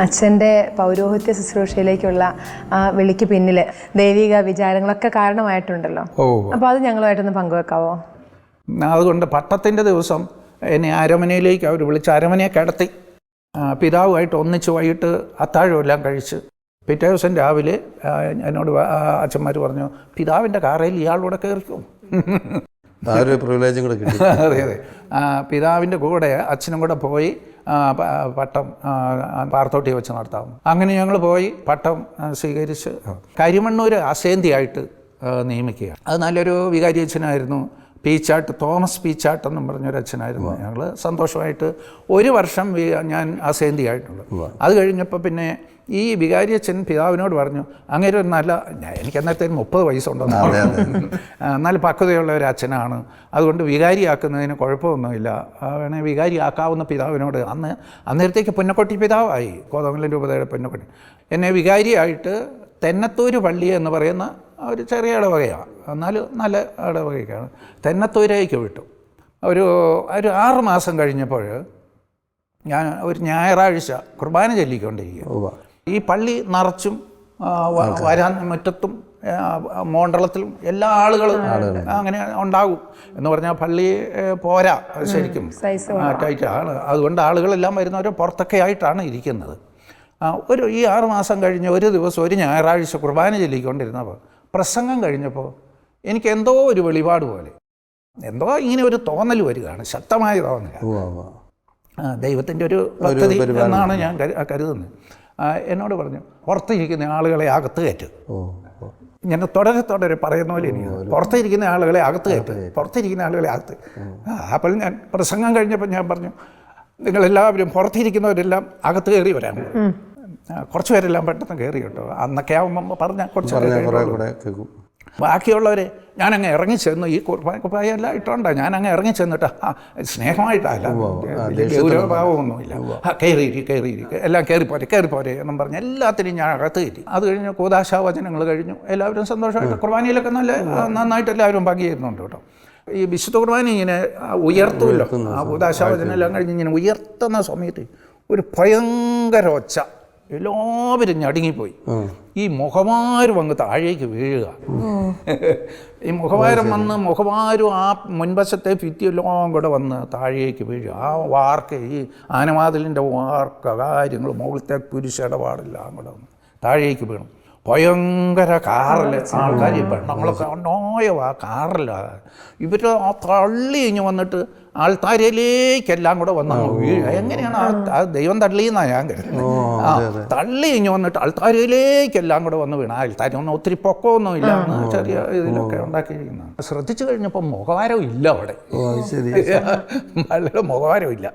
അച്ഛന്റെ പൗരോഹിത്യ ശുശ്രൂഷയിലേക്കുള്ള ആ വിളിക്ക് പിന്നിൽ ദൈവിക വിചാരങ്ങളൊക്കെ കാരണമായിട്ടുണ്ടല്ലോ. ഓ. അപ്പോൾ അത് ഞങ്ങളുമായിട്ടൊന്ന് പങ്കുവെക്കാവോ? അതുകൊണ്ട് പട്ടത്തിന്റെ ദിവസം എന്നെ അരമനയിലേക്ക് അവർ വിളിച്ച് അരമനയെ കിടത്തി. പിതാവുമായിട്ട് ഒന്നിച്ച് വൈകിട്ട് അത്താഴമെല്ലാം കഴിച്ച് പിറ്റേ ദിവസം രാവിലെ എന്നോട് അച്ഛന്മാർ പറഞ്ഞു പിതാവിന്റെ കാറയിൽ ഇയാളൂടെ കയറിക്കും. ആ ഒരു പ്രിവിലേജും കിട്ടി. അതെ അതെ. പിതാവിന്റെ കൂടെ അച്ഛനും കൂടെ പോയി പട്ടം പാർത്തോട്ടി വെച്ച് നടത്താം അങ്ങനെ ഞങ്ങൾ പോയി പട്ടം സ്വീകരിച്ച് കരിമണ്ണൂർ അസേന്തിയായിട്ട് നിയമിക്കുക അത് നല്ലൊരു വികാരി അച്ഛനായിരുന്നു. പീച്ചാട്ട് തോമസ് പീച്ചാട്ട് എന്നും പറഞ്ഞൊരു അച്ഛനായിരുന്നു ഞങ്ങൾ സന്തോഷമായിട്ട് ഒരു വർഷം ഞാൻ അസേന്തിയായിട്ടുള്ളു അത് കഴിഞ്ഞപ്പോൾ പിന്നെ ഈ വികാരി അച്ഛൻ പിതാവിനോട് പറഞ്ഞു അങ്ങനെ ഒരു നല്ല എനിക്ക് അന്നേരത്തെ മുപ്പത് വയസ്സുണ്ടെന്ന് നല്ല പക്വതയുള്ള ഒരു അച്ഛനാണ്. അതുകൊണ്ട് വികാരിയാക്കുന്നതിന് കുഴപ്പമൊന്നുമില്ല. വേണേൽ വികാരിയാക്കാവുന്ന പിതാവിനോട് അന്ന് അന്നേരത്തേക്ക് പുന്നക്കൊട്ടി പിതാവായി. കോതമംഗലം രൂപതയുടെ പുന്നക്കൊട്ടി. എന്നെ വികാരിയായിട്ട് തെന്നത്തൂര് പള്ളി എന്ന് പറയുന്ന ഒരു ചെറിയ ഇടവകയാണ്. എന്നാലും നല്ല ഇടവകയൊക്കെയാണ്. തെന്നത്തൂരേക്ക് വിട്ടു. ഒരു ഒരു ആറ് മാസം കഴിഞ്ഞപ്പോൾ ഞാൻ ഒരു ഞായറാഴ്ച കുർബാന ചൊല്ലിക്കൊണ്ടിരിക്കുക ഈ പള്ളി നിറച്ചും വരാൻ മുറ്റത്തും മോണ്ടളത്തിലും എല്ലാ ആളുകളും അങ്ങനെ ഉണ്ടാകും. എന്ന് പറഞ്ഞാൽ പള്ളി പോരാ ശരിക്കും. ടൈറ്റാണ് അതുകൊണ്ട് ആളുകളെല്ലാം വരുന്നവർ പുറത്തൊക്കെ ആയിട്ടാണ് ഇരിക്കുന്നത്. ഒരു ഈ ആറ് മാസം കഴിഞ്ഞ് ഒരു ദിവസം ഒരു ഞായറാഴ്ച കുർബാന ചൊല്ലിക്കൊണ്ടിരുന്നപ്പോൾ പ്രസംഗം കഴിഞ്ഞപ്പോൾ എനിക്ക് എന്തോ ഒരു വെളിപാട് പോലെ എന്തോ ഇങ്ങനെ ഒരു തോന്നൽ വരികയാണ് ശക്തമായ തോന്നൽ. ദൈവത്തിന്റെ ഒരു പദ്ധതി എന്നാണ് ഞാൻ കരു- കരുതുന്നത്. എന്നോട് പറഞ്ഞു പുറത്തിരിക്കുന്ന ആളുകളെ അകത്ത് കയറ്റ്. ഞാൻ തുടരെ തുടരെ പറയുന്ന പോലെ എനിക്ക് പുറത്തിരിക്കുന്ന ആളുകളെ അകത്ത് കയറ്റ്. പുറത്തിരിക്കുന്ന ആളുകളെ അകത്ത്. അപ്പോൾ ഞാൻ പ്രസംഗം കഴിഞ്ഞപ്പോൾ ഞാൻ പറഞ്ഞു നിങ്ങളെല്ലാവരും പുറത്തിരിക്കുന്നവരെല്ലാം അകത്ത് കയറി വരാൻ കുറച്ച് പേരെല്ലാം പെട്ടെന്ന് കയറി കേട്ടോ. അന്നൊക്കെ ആകുമ്പോൾ പറഞ്ഞാൽ കുറച്ച് ബാക്കിയുള്ളവരെ ഞാനങ്ങ് ഇറങ്ങി ചെന്നു. ഈ കുർബാന കുപ്പായെല്ലാം ഇട്ടോണ്ടാ ഞാനങ്ങ് ഇറങ്ങി ചെന്നിട്ട്. ആ സ്നേഹമായിട്ടല്ല. ഗൗരവഭാവമൊന്നുമില്ല. ആ കയറിയിരിക്കും കയറിയിരിക്കും എല്ലാം കയറിപ്പോരെ കയറിപ്പോരെ എന്നും പറഞ്ഞ് എല്ലാത്തിനും ഞാൻ അകത്ത് കയറ്റി. അത് കഴിഞ്ഞ് കൂതാശാവചനങ്ങൾ കഴിഞ്ഞു. എല്ലാവരും സന്തോഷമായിട്ട് കുർബാനയിലൊക്കെ നല്ല നന്നായിട്ട് എല്ലാവരും പങ്കുചേരുന്നുണ്ട് കേട്ടോ. ഈ വിശുദ്ധ കുർബാന ഇങ്ങനെ ഉയർത്തുമല്ലോ. ആ കൂതാശാവചനം എല്ലാം കഴിഞ്ഞ് ഇങ്ങനെ ഉയർത്തുന്ന സമയത്ത് ഒരു ഭയങ്കര ഒച്ച. എല്ലാവരും ഞടുങ്ങിപ്പോയി. ഈ മുഖമാരും അങ്ങ് താഴേക്ക് വീഴുക. ഈ മുഖവാരം വന്ന് മുഖവാരും ആ മുൻവശത്തെ ഭിത്തിയെല്ലാം കൂടെ വന്ന് താഴേക്ക് വീഴുക. ആ വാർക്ക് ഈ ആനവാതിലിന്റെ വാർക്ക കാര്യങ്ങൾ മുകളിലത്തെ കുരിശിടപാടെല്ലാം കൂടെ വന്ന് താഴേക്ക് വീണു. ഭയങ്കര കാറിൽ ആൾക്കാർ ഈ പെണ്ണുങ്ങളൊക്കെ നോയോ ആ കാറിലാണ് ഇവർ ആ തള്ളി കഴിഞ്ഞ് വന്നിട്ട് ആൾത്താരയിലേക്കെല്ലാം കൂടെ വന്ന എങ്ങനെയാണ് ആ ദൈവം തള്ളിയെന്നാണ് ഞാൻ കരുതുന്നത് തള്ളി കഴിഞ്ഞ് വന്നിട്ട് ആൾത്താരയിലേക്കെല്ലാം കൂടെ വന്ന് വീണ. ആൾത്താരി ഒന്നും ഒത്തിരി പൊക്കമൊന്നും ഇല്ല ചെറിയ ഇതിലൊക്കെ ഉണ്ടാക്കിയിരിക്കുന്നത് ശ്രദ്ധിച്ചു കഴിഞ്ഞപ്പോൾ മുഖവാരം ഇല്ല അവിടെ. മുഖവാരവും വളരെ മുഖവാരം ഇല്ല.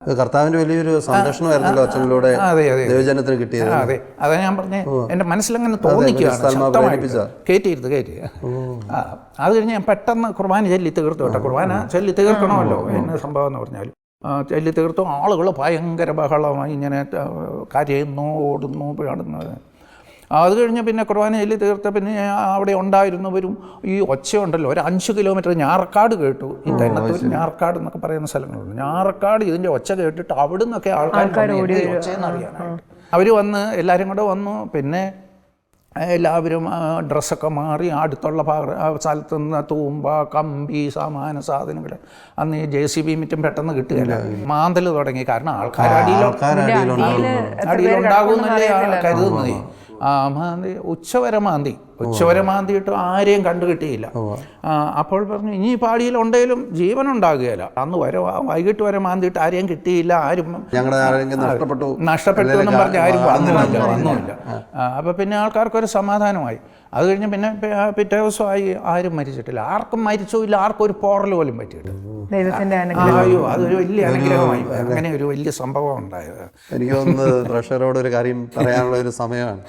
കർത്താവിന്റെ വലിയൊരു സംരക്ഷണമായിരുന്നല്ലോ അച്ഛനിലൂടെ ദൈവജനത്തിന് കിട്ടിയത്. അതെ. അതാ ഞാൻ പറഞ്ഞേ എന്റെ മനസ്സിലങ്ങനെ തോന്നിക്കുകയാണ് കയറ്റിയിരുത്. കയറ്റി അത് കഴിഞ്ഞ് ഞാൻ പെട്ടെന്ന് കുർബാന ചൊല്ലി തീർത്തു കേട്ടോ. കുർബാന ചൊല്ലി തീർക്കണമല്ലോ എന്ന സംഭവം എന്ന് പറഞ്ഞാൽ ചൊല്ലി തീർത്തു. ആളുകൾ ഭയങ്കര ബഹളമായി ഇങ്ങനെ കരയുന്നു ഓടുന്നു പാടുന്നു. അത് കഴിഞ്ഞ് പിന്നെ കുർബാന ചൊല്ലി തീർത്ത പിന്നെ അവിടെ ഉണ്ടായിരുന്നവരും ഈ ഒച്ചയുണ്ടല്ലോ. ഒരു അഞ്ച് കിലോമീറ്റർ ഞാറക്കാട് കേട്ടു. ഈ തെന്നത്തൂർ ഞാറക്കാട് എന്നൊക്കെ പറയുന്ന സ്ഥലങ്ങളുണ്ട്. ഞാറക്കാട് ഇതിന്റെ ഒച്ച കേട്ടിട്ട് അവിടെ നിന്നൊക്കെ ആൾക്കാർ അവർ വന്ന് എല്ലാവരും കൂടെ വന്നു. പിന്നെ എല്ലാവരും ഡ്രസ്സൊക്കെ മാറി അടുത്തുള്ള ഭാഗ സ്ഥലത്ത് നിന്ന് തൂമ്പ കമ്പി സമാന സാധനങ്ങൾ. അന്ന് ഈ ജെ സി ബി മിറ്റും പെട്ടെന്ന് കിട്ടുകയില്ല. മാന്തൽ തുടങ്ങി. കാരണം ആൾക്കാർ അടിയിലോ അടിയിലുണ്ടാകുമെന്നല്ലേ കരുതുന്നത്. ആ മാന്തി ഉച്ചവരെ മാന്തി. ഉച്ചവരെ മാന്തിയിട്ട് ആരെയും കണ്ടു കിട്ടിയില്ല. അപ്പോൾ പറഞ്ഞു ഇനി പാടിയിൽ ഉണ്ടെങ്കിലും ജീവൻ ഉണ്ടാകുകയില്ല അന്ന് വരെ വൈകിട്ട് വരെ മാന്തിയിട്ട് ആരെയും കിട്ടിയില്ല ആരും നഷ്ടപ്പെട്ടു. നഷ്ടപ്പെട്ടു എന്നും പറഞ്ഞ് ആരും വന്നില്ല. വന്നുമില്ല അപ്പോൾ പിന്നെ ആൾക്കാർക്കൊരു സമാധാനമായി. അത് കഴിഞ്ഞ് പിന്നെ പിറ്റേ ദിവസമായി ആരും മരിച്ചിട്ടില്ല. ആർക്കും മരിച്ചുമില്ല ആർക്കും ഒരു പോറൽ പോലും പറ്റിയിട്ടില്ല. ദൈവത്തിന്റെ ആ, അയ്യോ അതൊരു വലിയ അനുഗ്രഹമായി. അങ്ങനെ ഒരു വലിയ സംഭവം ഉണ്ടായത്. എനിക്ക് തോന്നുന്നത് പ്രഷറോട് ഒരു കാര്യം പറയാനുള്ള ഒരു സമയമാണ്.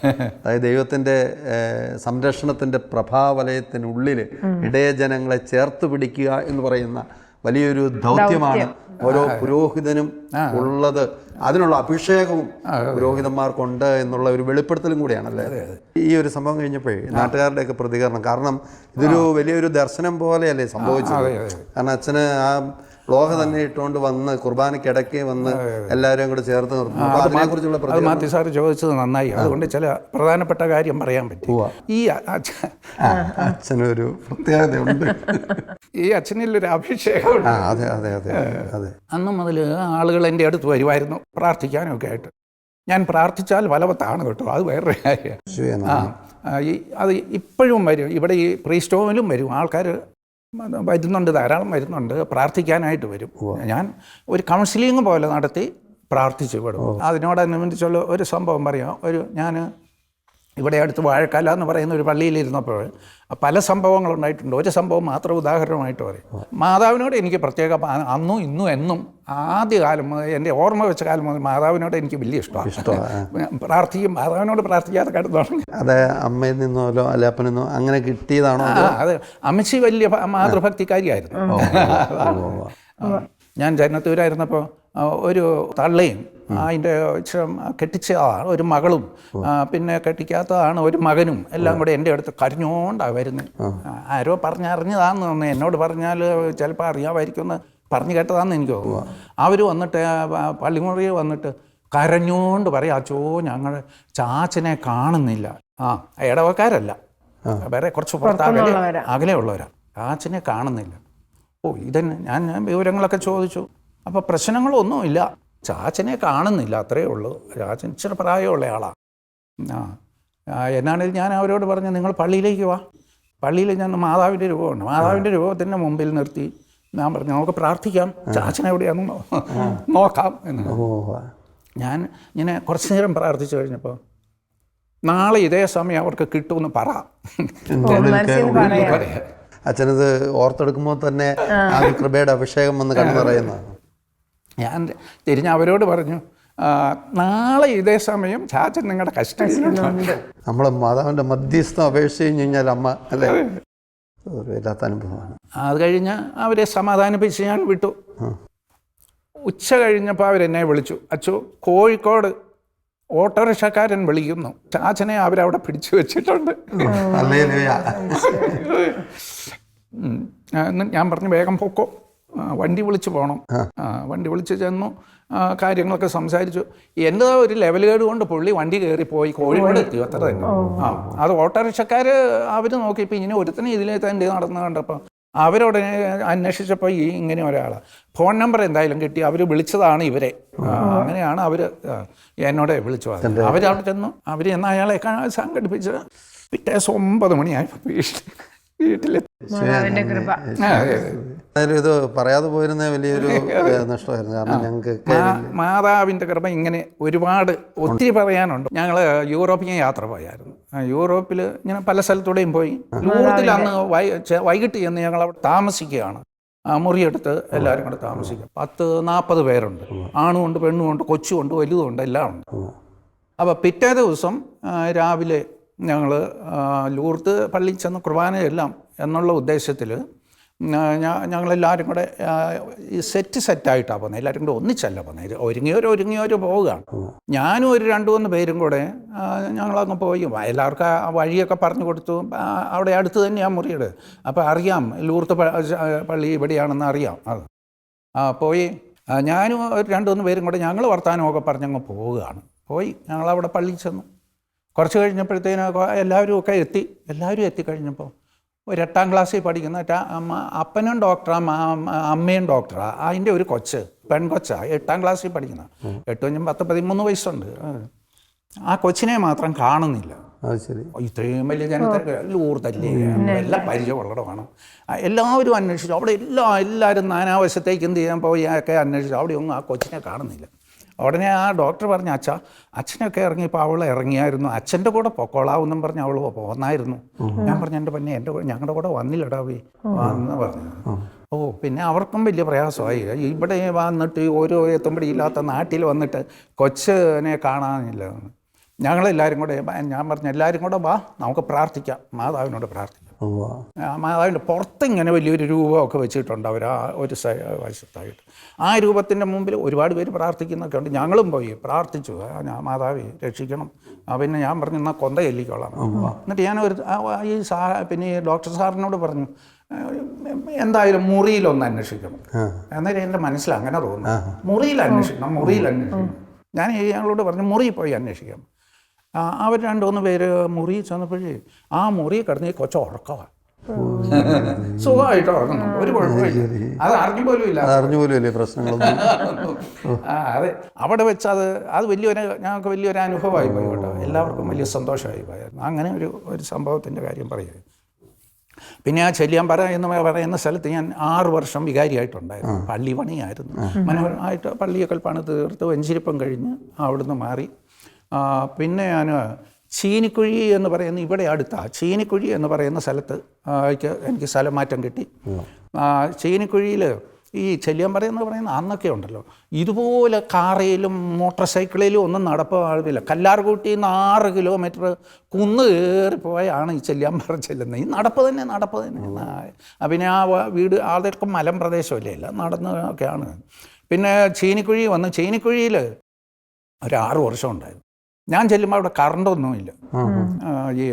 അതായത് ദൈവത്തിന്റെ ഏഹ്, സംരക്ഷണത്തിന്റെ പ്രഭാവലയത്തിനുള്ളിൽ ഇടയജനങ്ങളെ ചേർത്ത് പിടിക്കുക എന്ന് പറയുന്ന വലിയൊരു ദൗത്യമാണ് ഓരോ പുരോഹിതനും ഉള്ളത്. അതിനുള്ള അഭിഷേകവും പുരോഹിതന്മാർക്കുണ്ട് എന്നുള്ള ഒരു വെളിപ്പെടുത്തലും കൂടിയാണല്ലേ? ഈ ഒരു സംഭവം കഴിഞ്ഞപ്പോഴേ നാട്ടുകാരുടെയൊക്കെ പ്രതികരണം. കാരണം ഇതൊരു വലിയൊരു ദർശനം പോലെയല്ലേ സംഭവിച്ചത്? കാരണം അച്ഛന് ആ ലോഹ തന്നെ ഇട്ടുകൊണ്ട് വന്ന് കുർബാനയ്ക്കിടയ്ക്ക് വന്ന് എല്ലാവരും കൂടെ ചേർത്ത് നിർത്തും. അതിനെക്കുറിച്ചുള്ള മാത്യു സാർ ചോദിച്ചത് നന്നായി. അതുകൊണ്ട് ചില പ്രധാനപ്പെട്ട കാര്യം പറയാൻ പറ്റി. ഈ ഒരു അച്ഛനൊരു പ്രത്യേകതയുണ്ട്. ഈ അച്ഛനിലൊരു അഭിഷേകം ആ അതെ അതെ അതെ അതെ. അന്ന് മുതൽ ആളുകൾ എന്റെ അടുത്ത് വരുമായിരുന്നു. പ്രാർത്ഥിക്കാനൊക്കെ ആയിട്ട്. ഞാൻ പ്രാർത്ഥിച്ചാൽ ഫലവത്താണ് കേട്ടോ. അത് വേറൊരു കാര്യം. യേശുവേ ആ അത് ഇപ്പോഴും വരും. ഇവിടെ ഈ പ്രീസ്റ്റോമിലും വരും. ആൾക്കാർ വരുന്നുണ്ട് ധാരാളം വരുന്നുണ്ട്. പ്രാർത്ഥിക്കാനായിട്ട് വരും. ഞാൻ ഒരു കൗൺസിലിംഗ് പോലെ നടത്തി പ്രാർത്ഥിച്ചു വിടും അതിനോടനുബന്ധിച്ചുള്ള ഒരു സംഭവം പറയാം. ഒരു ഞാൻ ഇവിടെ അടുത്ത് വാഴക്കാല എന്ന് പറയുന്ന ഒരു പള്ളിയിലിരുന്നപ്പോൾ പല സംഭവങ്ങളുണ്ടായിട്ടുണ്ട് ഒരു സംഭവം മാത്രം ഉദാഹരണമായിട്ട് പറയും. മാതാവിനോട് എനിക്ക് പ്രത്യേക അന്നും ഇന്നും എന്നും ആദ്യകാലം എന്റെ ഓർമ്മ വെച്ച കാലം മുതൽ മാതാവിനോട് എനിക്ക് വലിയ ഇഷ്ടമാണ്. ഇഷ്ടമാണ് പ്രാർത്ഥിക്കും മാതാവിനോട് പ്രാർത്ഥിക്കാതെ കടന്നു അതെ അമ്മയിൽ നിന്നോ അല്ലെ അപ്പനിൽ നിന്നോ അങ്ങനെ കിട്ടിയതാണോ അതെ? അമ്മച്ചി വലിയ മാതൃഭക്തിക്കാരിയായിരുന്നു. ഞാൻ ജനത്തൂരായിരുന്നപ്പോൾ ഒരു തള്ളയും അതിന്റെ കെട്ടിച്ച ഒരു മകളും പിന്നെ കെട്ടിക്കാത്തതാണ് ഒരു മകനും എല്ലാം കൂടെ എന്റെ അടുത്ത് കരഞ്ഞോണ്ടാണ് വരുന്നത്. ആരോ പറഞ്ഞറിഞ്ഞതാന്ന് തോന്നുന്നു. എന്നോട് പറഞ്ഞാൽ ചിലപ്പോൾ അറിയാമായിരിക്കും എന്ന് പറഞ്ഞു കേട്ടതാന്ന് എനിക്ക് തോന്നുന്നു. അവർ വന്നിട്ട് പള്ളിമുറി പള്ളിമുറിയിൽ വന്നിട്ട് കരഞ്ഞോണ്ട് പറയാം അച്ചോ ഞങ്ങൾ ചാച്ചനെ കാണുന്നില്ല. ആ ഇടവക്കാരല്ല. വേറെ കുറച്ച് പുറത്ത് അകലെ അകലെയുള്ളവരാ. ചാച്ചനെ കാണുന്നില്ല. ഓ ഇതന്നെ ഞാൻ ഞാൻ വിവരങ്ങളൊക്കെ ചോദിച്ചു അപ്പോൾ പ്രശ്നങ്ങളൊന്നുമില്ല ചാച്ചനെ കാണുന്നില്ല അത്രയേ ഉള്ളൂ ചാച്ചൻ ഇച്ചിരി പ്രായമുള്ള ആളാണ് ആ എന്നാണെങ്കിൽ ഞാൻ അവരോട് പറഞ്ഞു നിങ്ങൾ പള്ളിയിലേക്ക് വാ പള്ളിയിൽ ഞാൻ മാതാവിന്റെ രൂപമുണ്ട് മാതാവിന്റെ രൂപത്തിന്റെ മുമ്പിൽ നിർത്തി ഞാൻ പറഞ്ഞു നമുക്ക് പ്രാർത്ഥിക്കാം ചാച്ചൻ എവിടെയാണെന്ന് നോക്കാം എന്ന് ഞാൻ ഇങ്ങനെ കുറച്ചു നേരം പ്രാർത്ഥിച്ചു കഴിഞ്ഞപ്പോൾ നാളെ ഇതേ സമയം അവർക്ക് കിട്ടുമെന്ന് പറ പറയാം അച്ഛനത് ഓർത്തെടുക്കുമ്പോൾ തന്നെ ആ. ഒരു കൃപയുടെ അഭിഷേകം വന്ന് കണ്ണു നിറയുന്നതാണ് ഞാൻ തിരിഞ്ഞ് അവരോട് പറഞ്ഞു നാളെ ഇതേ സമയം ചാച്ചൻ നിങ്ങളുടെ കസ്റ്റഡിയിലുണ്ട്. നമ്മളെ മാതാവിന്റെ മധ്യസ്ഥം അപേക്ഷിച്ച് കഴിഞ്ഞ് കഴിഞ്ഞാൽ അമ്മ അല്ലേ? ഒരു വല്ലാത്ത അനുഭവമാണ്. അത് കഴിഞ്ഞ് അവരെ സമാധാനിപ്പിച്ച് ഞാൻ വിട്ടു. ഉച്ച കഴിഞ്ഞപ്പോൾ അവരെന്നെ വിളിച്ചു. അച്ചു കോഴിക്കോട് ഓട്ടോറിക്ഷക്കാരൻ വിളിക്കുന്നു. ചാച്ചനെ അവരവിടെ പിടിച്ചു വെച്ചിട്ടുണ്ട്. ഞാൻ പറഞ്ഞു വേഗം പൊക്കോ. വണ്ടി വിളിച്ച് പോകണം വണ്ടി വിളിച്ച് ചെന്നു. കാര്യങ്ങളൊക്കെ സംസാരിച്ചു. എന്റെ ഒരു ലെവൽ കേട് കൊണ്ട് പുള്ളി വണ്ടി കയറി പോയി കോഴിക്കോട് എത്തി അത്ര തന്നെ. ആ അത് ഓട്ടോറിക്ഷക്കാർ അവർ നോക്കിയപ്പോൾ ഇങ്ങനെ ഒരുത്തനെ ഇതിലെ തന്നെ നടന്നു കണ്ടപ്പോൾ അവരോട് അന്വേഷിച്ചപ്പോൾ ഈ ഇങ്ങനെ ഒരാളാണ് ഫോൺ നമ്പർ എന്തായാലും കിട്ടി. അവർ വിളിച്ചതാണ് ഇവരെ. അങ്ങനെയാണ് അവർ എന്നോട് വിളിച്ചു പറഞ്ഞത്. അവരവിടെ ചെന്നു. അവർ എന്നാൽ അയാളെ സംഘടിപ്പിച്ച് പിറ്റേ ദിവസം ഒമ്പത് മണിയായപ്പോൾ വീട്ടിൽ ഇത് പറയാതെ പോയിരുന്ന വലിയൊരു നഷ്ടമായിരുന്നു. കാരണം ഞങ്ങൾക്ക് മാതാവിന്റെ കൃപ ഇങ്ങനെ ഒരുപാട് ഒത്തിരി പറയാനുണ്ട്. ഞങ്ങൾ യൂറോപ്പിൽ യാത്ര പോയായിരുന്നു. യൂറോപ്പിൽ ഇങ്ങനെ പല സ്ഥലത്തൂടെയും പോയി. ലൂർത്തിൽ അന്ന് വൈകിട്ട് ചെന്ന് ഞങ്ങൾ അവിടെ താമസിക്കുകയാണ്. ആ, മുറിയെടുത്ത് എല്ലാവരും കൂടെ താമസിക്കുക പത്ത് നാൽപ്പത് പേരുണ്ട്. ആണുമുണ്ട് പെണ്ണുമുണ്ട് കൊച്ചുമുണ്ട് വലുതുമുണ്ട് എല്ലാം ഉണ്ട് അപ്പോൾ പിറ്റേ ദിവസം രാവിലെ ഞങ്ങൾ ലൂർത്ത് പള്ളിയിൽ ചെന്ന് കുർബാന കുർബാനയെല്ലാം എന്നുള്ള ഉദ്ദേശത്തിൽ ഞങ്ങളെല്ലാവരും കൂടെ ഈ സെറ്റ് സെറ്റായിട്ടാണ് പോകുന്നത് എല്ലാവരും കൂടെ ഒന്നിച്ചല്ല പോകുന്നത് ഒരുങ്ങിയവർ ഒരുങ്ങിയവർ പോവുകയാണ്. ഞാനും ഒരു രണ്ട് മൂന്ന് പേരും കൂടെ ഞങ്ങളങ്ങ് പോയി. എല്ലാവർക്കും ആ വഴിയൊക്കെ പറഞ്ഞു കൊടുത്തു. അവിടെ അടുത്ത് തന്നെയാണ് മുറിയുടെ. അപ്പോൾ അറിയാം ലൂർത്ത് പള്ളി ഇവിടെയാണെന്ന് അറിയാം. അത്. ആ പോയി. ഞാനും ഒരു രണ്ട് മൂന്ന് പേരും കൂടെ ഞങ്ങൾ വർത്തമാനമൊക്കെ പറഞ്ഞങ്ങ് പോവുകയാണ്. പോയി. ഞങ്ങളവിടെ പള്ളിയിൽ ചെന്നു. കുറച്ച് കഴിഞ്ഞപ്പോഴത്തേന് എല്ലാവരും ഒക്കെ എത്തി. എല്ലാവരും എത്തിക്കഴിഞ്ഞപ്പോൾ ഒരു എട്ടാം ക്ലാസ്സിൽ പഠിക്കുന്ന അമ്മ അപ്പനും ഡോക്ടറാണ് അമ്മയും ഡോക്ടറാണ് അതിന്റെ ഒരു കൊച്ച് പെൺകൊച്ചാ എട്ടാം ക്ലാസ്സിൽ പഠിക്കുന്ന. എട്ട് കഴിഞ്ഞും പത്ത് പതിമൂന്ന് വയസ്സുണ്ട്. ആ. കൊച്ചിനെ മാത്രം കാണുന്നില്ല. ഇത്രയും വലിയ ജനത്തിരക്ക് ലൂർത്തല്ലേ എല്ലാം പരിചയമുള്ളടമാണ് എല്ലാവരും അന്വേഷിച്ചു. അവിടെ എല്ലാ എല്ലാവരും നാനാവശത്തേക്ക് എന്ത് ചെയ്യാൻ പോയി? ഒക്കെ അന്വേഷിച്ചു. അവിടെ ഒന്നും ആ കൊച്ചിനെ കാണുന്നില്ല. ഉടനെ ആ ഡോക്ടർ പറഞ്ഞു അച്ഛാ അച്ഛനൊക്കെ ഇറങ്ങിയപ്പോൾ അവൾ ഇറങ്ങിയായിരുന്നു. അച്ഛന്റെ കൂടെ പൊക്കോളാവെന്നും പറഞ്ഞ് അവൾ പോന്നായിരുന്നു. ഞാൻ പറഞ്ഞു എന്റെ പന്നെ എന്റെ കൂടെ ഞങ്ങളുടെ കൂടെ വന്നില്ലടാ പോയി വന്ന് പറഞ്ഞു. ഓ പിന്നെ അവർക്കും വലിയ പ്രയാസമായി. ഇവിടെ വന്നിട്ട് ഓരോ എത്തുമ്പടി ഇല്ലാത്ത നാട്ടിൽ വന്നിട്ട് കൊച്ചിനെ കാണാനില്ല. ഞങ്ങളെല്ലാവരും കൂടെ ഞാൻ പറഞ്ഞു എല്ലാവരും കൂടെ വാ നമുക്ക് പ്രാർത്ഥിക്കാം. മാതാവിനോട് പ്രാർത്ഥിക്കാം. മാതാവിന്റെ പുറത്ത് ഇങ്ങനെ വലിയൊരു രൂപമൊക്കെ വെച്ചിട്ടുണ്ട് അവർ ആ ഒരു വശത്തായിട്ട്. ആ രൂപത്തിന്റെ മുമ്പിൽ ഒരുപാട് പേര് പ്രാർത്ഥിക്കുന്നൊക്കെ ഉണ്ട്. ഞങ്ങളും പോയി പ്രാർത്ഥിച്ചു. ആ, ഞാൻ മാതാവി രക്ഷിക്കണം. ആ, പിന്നെ ഞാൻ പറഞ്ഞു എന്നാൽ കൊന്ത ചെല്ലിക്കോളാം. എന്നിട്ട് ഞാൻ ഒരു ഈ സാ പിന്നെ ഈ ഡോക്ടർ സാറിനോട് പറഞ്ഞു എന്തായാലും മുറിയിലൊന്ന് അന്വേഷിക്കണം. എന്നാലും എന്റെ മനസ്സിൽ അങ്ങനെ തോന്നുന്നു. മുറിയിൽ അന്വേഷിക്കണം മുറിയിൽ അന്വേഷിക്കണം. ഞാൻ ഇയാളോട് പറഞ്ഞു മുറിയിൽ പോയി അന്വേഷിക്കാം. അവർ രണ്ടുമൂന്ന് പേര് മുറി ചെന്നപ്പോഴേ ആ മുറി കിടന്ന് കൊച്ച ഉറക്കമാണ് സുഖമായിട്ട് ഒരു കുഴപ്പമില്ല. അത് അറിഞ്ഞു പോലും ഇല്ല. അറിഞ്ഞു പോലും പ്രശ്നങ്ങളൊന്നും. ആ അതെ. അവിടെ വെച്ച് അത് അത് വലിയൊരു ഞങ്ങൾക്ക് വലിയൊരു അനുഭവമായി പോയി കേട്ടോ. എല്ലാവർക്കും വലിയ സന്തോഷമായി പോയായിരുന്നു അങ്ങനെ ഒരു ഒരു സംഭവത്തിന്റെ കാര്യം പറയുക പിന്നെ ആ ചെല്ലിയാമ്പറ എന്ന് പറയുന്ന സ്ഥലത്ത് ഞാൻ ആറ് വർഷം വികാരിയായിട്ടുണ്ടായിരുന്നു. പള്ളി പണിയായിരുന്നു മനോഹരമായിട്ട് പള്ളിയൊക്കെ പണി തീർത്ത് വെഞ്ചിരിപ്പം കഴിഞ്ഞ് അവിടുന്ന് മാറി പിന്നെ ഞാൻ ചീനിക്കുഴി എന്ന് പറയുന്ന ഇവിടെ അടുത്താ ചീനിക്കുഴി എന്ന് പറയുന്ന സ്ഥലത്ത് എനിക്ക് സ്ഥലം മാറ്റം കിട്ടി. ചീനിക്കുഴിയിൽ ഈ ചെല്ലിയമ്പറ എന്ന് പറയുന്ന അന്നൊക്കെ ഉണ്ടല്ലോ. ഇതുപോലെ കാറിലും മോട്ടോർ സൈക്കിളിലും ഒന്നും നടപ്പില്ല കല്ലാർകൂട്ടി നിന്ന് ആറ് കിലോമീറ്റർ കുന്ന് കയറിപ്പോയാണ് ഈ ചെല്ലിയമ്പറ ചെല്ലുന്നത്. ഈ നടപ്പ് തന്നെ നടപ്പ് തന്നെ. പിന്നെ ആ വീട് അതൊക്കെ മലം പ്രദേശമല്ലേ? അല്ല നടന്ന് ഒക്കെയാണ് പിന്നെ ചീനിക്കുഴി വന്ന് ചീനിക്കുഴിയിൽ ഒരു ആറ് വർഷം ഉണ്ടായിരുന്നു. ഞാൻ ചെല്ലുമ്പോൾ അവിടെ കറണ്ടൊന്നുമില്ല ഈ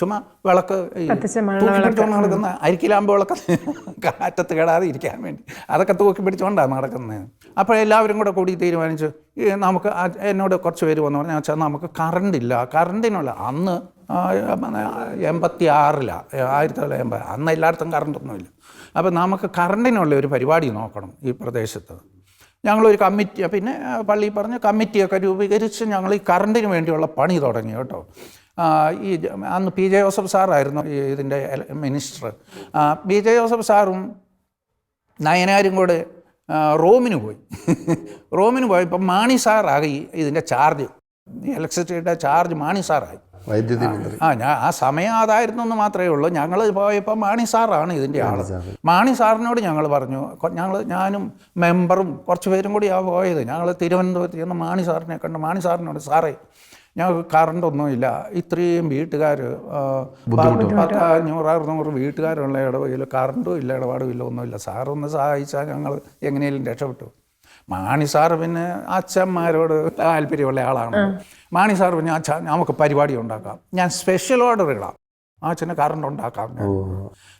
ചുമ്മാ വിളക്ക് തൂക്കിപ്പിടിച്ചോണ്ട് തൂക്കി പിടിച്ചോണ്ട് നടക്കുന്ന അരിക്കിലാമ്പ് വിളക്ക് കാറ്റത്ത് കേടാതെ ഇരിക്കാൻ വേണ്ടി. അതൊക്കെ തൂക്കി പിടിച്ചോണ്ടാണ് നടക്കുന്നത്. അപ്പോൾ എല്ലാവരും കൂടെ കൂടി തീരുമാനിച്ച് ഈ നമുക്ക് എന്നോട് കുറച്ച് പേര് വന്നു പറഞ്ഞു വെച്ചാൽ നമുക്ക് കറണ്ട് ഇല്ല. കറണ്ടിനുള്ള അന്ന് എൺപത്തി ആറിലാണ് ആയിരത്തി തൊള്ളായിരത്തി എൺപത് അന്ന് എല്ലായിടത്തും കറണ്ടൊന്നുമില്ല അപ്പോൾ നമുക്ക് കറണ്ടിനുള്ള ഒരു പരിപാടി നോക്കണം ഈ പ്രദേശത്ത്. ഞങ്ങളൊരു കമ്മിറ്റി പിന്നെ പള്ളി പറഞ്ഞ് കമ്മിറ്റിയൊക്കെ രൂപീകരിച്ച് ഞങ്ങൾ ഈ കറണ്ടിന് വേണ്ടിയുള്ള പണി തുടങ്ങി കേട്ടോ. ഈ അന്ന് പി ജെ ജോസഫ് സാറായിരുന്നു ഇതിന്റെ മിനിസ്റ്റർ. പി ജെ ജോസഫ് സാറും നയനാരും കൂടെ റോമിന് പോയി. റോമിന് പോയപ്പോൾ മാണി സാറായി ഇതിന്റെ ചാർജ് ഇലക്ട്രിസിറ്റിയുടെ ചാർജ് മാണി സാറായി. വൈദ്യുതി മന്ത്രി. ആ ഞാൻ ആ സമയം അതായിരുന്നു എന്ന് മാത്രമേ ഉള്ളൂ. ഞങ്ങൾ പോയപ്പോൾ മാണി സാറാണ് ഇതിന്റെ ആൾ മാണി സാറിനോട് ഞങ്ങൾ പറഞ്ഞു ഞങ്ങൾ ഞാനും മെമ്പറും കുറച്ച് പേരും കൂടിയാണ് പോയത്. ഞങ്ങൾ തിരുവനന്തപുരത്ത് ചെന്ന് മാണി സാറിനെ കണ്ട് മാണി സാറിനോട് സാറേ ഞങ്ങൾക്ക് കറണ്ടൊന്നുമില്ല ഇത്രയും വീട്ടുകാർ പത്ത് അഞ്ഞൂറ് അറുന്നൂറ് വീട്ടുകാരുള്ള ഇടവകയിൽ കറണ്ടും ഇല്ല ഇടപാടും ഇല്ല ഒന്നുമില്ല. സാറൊന്ന് സഹായിച്ചാൽ ഞങ്ങൾ എങ്ങനെയും രക്ഷപ്പെട്ടു. മാണി സാറ് പിന്നെ അച്ഛന്മാരോട് താല്പര്യമുള്ള ആളാണ്. മാണി സാർ പിന്നെ അച്ഛ നമുക്ക് പരിപാടി ഉണ്ടാക്കാം. ഞാൻ സ്പെഷ്യൽ ഓർഡർ ഇടാം. ആ അച്ഛന് കറണ്ട് ഉണ്ടാക്കാം